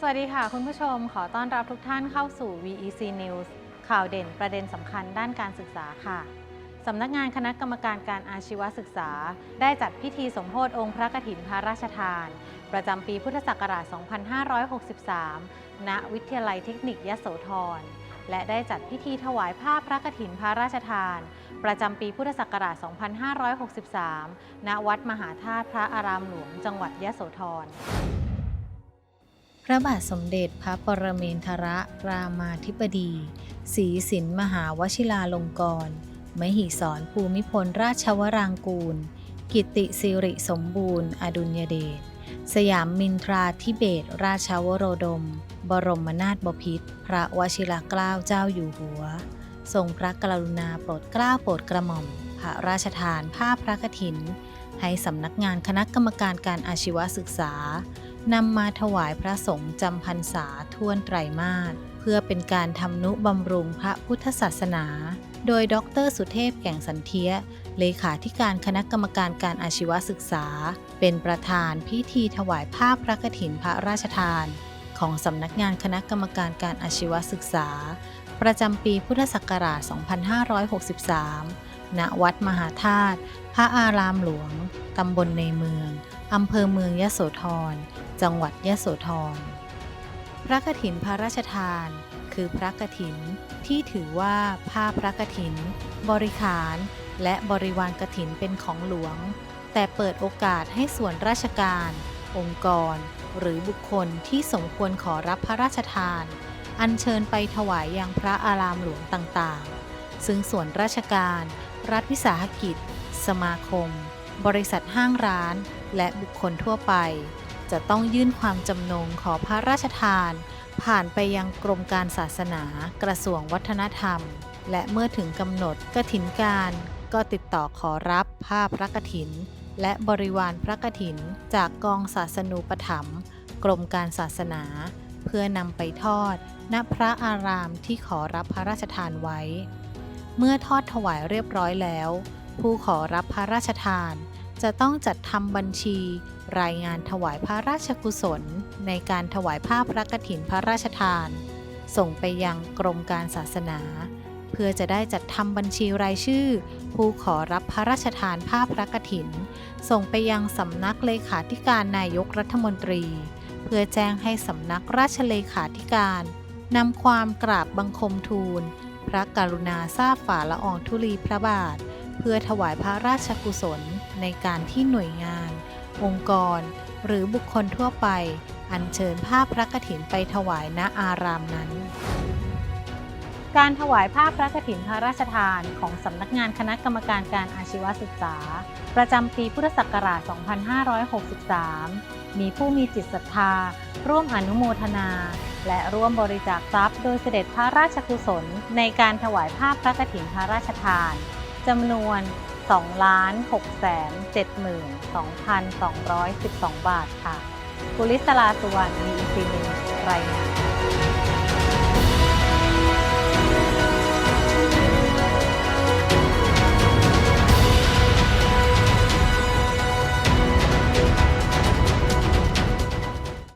สวัสดีค่ะ คุณผู้ชมขอต้อนรับทุกท่านเข้าสู่ VEC News ข่าวเด่นประเด็นสำคัญด้านการศึกษาค่ะ สำนักงานคณะกรรมการการอาชีวศึกษา ได้จัดพิธีสมโภชองค์พระกฐินพระราชทาน ประจำปีพุทธศักราช 2563 ณ วิทยาลัยเทคนิคยโสธร และได้จัดพิธีถวายผ้าพระกฐินพระราชทาน ประจำปีพุทธศักราช 2563 ณ วัดมหาธาตุพระอารามหลวง จังหวัดยโสธรพระบาทสมเด็จพระปรเมนทรรามาธิบดีศรีสินมหาวชิราลงกรณ์ มหิสรภูมิพลราชวรางกูล กิติสิริสมบูรณ์ อดุลยเดช สยามมินทราธิเบศราชวโรดม บรมนาถบพิตรพระวชิรเกล้าเจ้าอยู่หัว ทรงพระกรุณาโปรดเกล้าโปรดกระหม่อม พระราชทานผ้าพระกฐิน ให้สำนักงานคณะกรรมการการอาชีวศึกษานำมาถวายพระสงฆ์จำพรรษาท่วนไตรมาส พื่อเป็นการทำนุบำรุงพระพุทธศาสนา โดยดรสุเทพแก่งสันเทีย เลขาธิการคณะกรรมการการอาชีวศึกษา เป็นประธานพิธีถวายผ้าพระกฐินพระราชทาน ของสำนักงานคณะกรรมการการอาชีวศึกษา ประจำปีพุทธศักราช 2563 ณ วัดมหาธาตุ พระอารามหลวง ตำบลในเมือง อำเภอเมืองยโสธร จังหวัดยโสธร พระกฐินพระราชทาน คือพระกฐินที่ถือว่าผ้าพระกฐิน บริขาร และบริวารกฐินเป็นของหลวง แต่เปิดโอกาสให้ส่วนราชการ องค์กร หรือบุคคลที่สมควรขอรับพระราชทาน อัญเชิญไปถวายยังพระอารามหลวงต่างๆ ซึ่งส่วนราชการ รัฐวิสาหกิจ สมาคม บริษัทห้างร้าน และบุคคลทั่วไป จะต้องยื่นความจำนงขอพระราชทาน ผ่านไปยังกรมการศาสนา กระทรวงวัฒนธรรม และเมื่อถึงกำหนดกฐินการ ก็ติดต่อขอรับผ้าพระกฐิน และบริวารพระกฐิน จากกองศาสนูปถัมภ์กรมการศาสนา เพื่อนำไปทอด ณพระอารามที่ขอรับพระราชทานไว้ เมื่อทอดถวายเรียบร้อยแล้ว ผู้ขอรับพระราชทาน จะต้องจัดทำบัญชี รายงานถวายพระราชกุศล ในการถวายผ้าพระกฐินพระราชทาน ส่งไปยังกรมการศาสนา เพื่อจะได้จัดทำบัญชีรายชื่อ ผู้ขอรับพระราชทานผ้าพระกฐิน ส่งไปยังสำนักเลขาธิการนายกรัฐมนตรี เพื่อแจ้งให้สำนักราชเลขาธิการนำความกราบบังคมทูล พระกรุณาทราบฝ่าละอองธุลีพระบาท เพื่อถวายพระราชกุศล ในการที่หน่วยงาน องค์กร หรือบุคคลทั่วไป อัญเชิญผ้าพระกฐินไปถวายณอารามนั้น การถวายผ้าพระกฐินพระราชทานของสำนักงานคณะกรรมการการอาชีวศึกษา ประจำปีพุทธศักราช 2563 มีผู้มีจิตศรัทธา ร่วมอนุโมทนาและร่วมบริจาคทรัพย์โดยเสด็จพระราชกุศลในการถวายผ้าพระกฐินพระราชทานจำนวน 2,672,212 บาทค่ะกุลิศลาสุวรรณมีดีนิรายงาน